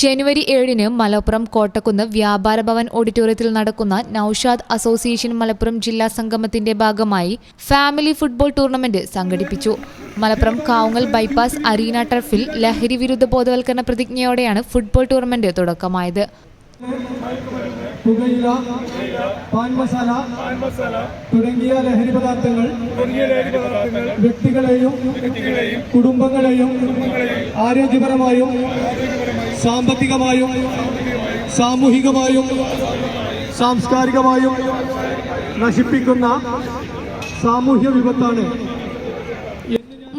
ജനുവരി ഏഴിന് മലപ്പുറം കോട്ടക്കുന്ന് വ്യാപാര ഭവൻ ഓഡിറ്റോറിയത്തിൽ നടക്കുന്ന നൌഷാദ് അസോസിയേഷൻ മലപ്പുറം ജില്ലാ സംഗമത്തിന്റെ ഭാഗമായി ഫാമിലി ഫുട്ബോൾ ടൂർണമെന്റ് സംഘടിപ്പിച്ചു. മലപ്പുറം കാവുങ്ങൽ ബൈപ്പാസ് അരീന ടർഫിൽ ലഹരി വിരുദ്ധ ബോധവൽക്കരണ പ്രതിജ്ഞയോടെയാണ് ഫുട്ബോൾ ടൂർണമെന്റ് തുടക്കമായത്. പുകയില പാൻ മസാല തുടങ്ങിയ ലഹരി പദാർത്ഥങ്ങൾ വ്യക്തികളെയും കുടുംബങ്ങളെയും ആരോഗ്യപരമായും സാമ്പത്തികമായും സാമൂഹികമായും സാംസ്കാരികമായും നശിപ്പിക്കുന്ന സാമൂഹ്യ വിപത്താണ്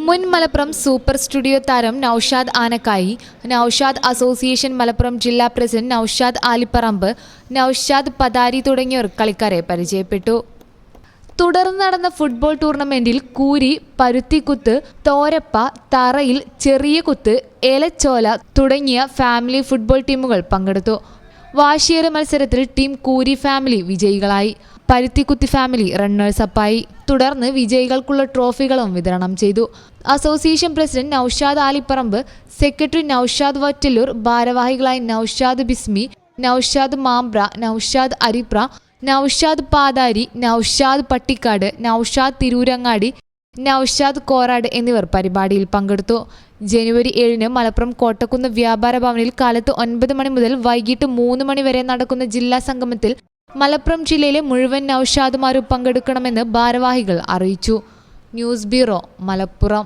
മുൻ മലപ്പുറം സൂപ്പർ സ്റ്റുഡിയോ താരം നൌഷാദ് ആനക്കായി. നൌഷാദ് അസോസിയേഷൻ മലപ്പുറം ജില്ലാ പ്രസിഡന്റ് നൌഷാദ് ആലിപ്പറമ്പ് നൌഷാദ് പതാരി തുടങ്ങിയവർ കളിക്കാരെ പരിചയപ്പെട്ടു. തുടർന്ന് നടന്ന ഫുട്ബോൾ ടൂർണമെന്റിൽ കൂരി പരുത്തിക്കുത്ത് തോരപ്പ തറയിൽ ചെറിയ കുത്ത് ഏലച്ചോല തുടങ്ങിയ ഫാമിലി ഫുട്ബോൾ ടീമുകൾ പങ്കെടുത്തു. വാശിയേറെ മത്സരത്തിൽ ടീം കൂരി ഫാമിലി വിജയികളായി. പരുത്തിക്കുത്തി ഫാമിലി റണ്ണേഴ്സപ്പായി തുടർന്ന് വിജയികൾക്കുള്ള ട്രോഫികളും വിതരണം ചെയ്തു. Association president Naushad Alipparamba secretary Naushad Vattallur ഭാരവാഹികളായ നൌഷാദ് ബിസ്മി നൌഷാദ് മാംബ്ര നൌഷാദ് അരിപ്ര നൌഷാദ് പാതാരി നൌഷാദ് പട്ടിക്കാട് നൌഷാദ് തിരൂരങ്ങാടി നൌഷാദ് കോറാട് എന്നിവർ പരിപാടിയിൽ പങ്കെടുത്തു. ജനുവരി ഏഴിന് മലപ്പുറം കോട്ടക്കുന്ന് വ്യാപാര ഭവനിൽ കാലത്ത് ഒൻപത് മണി മുതൽ വൈകിട്ട് മൂന്ന് മണി വരെ നടക്കുന്ന ജില്ലാ സംഗമത്തിൽ മലപ്പുറം ജില്ലയിലെ മുഴുവൻ നൌഷാദുമാരും പങ്കെടുക്കണമെന്ന് ഭാരവാഹികൾ അറിയിച്ചു. News bureau Malappuram.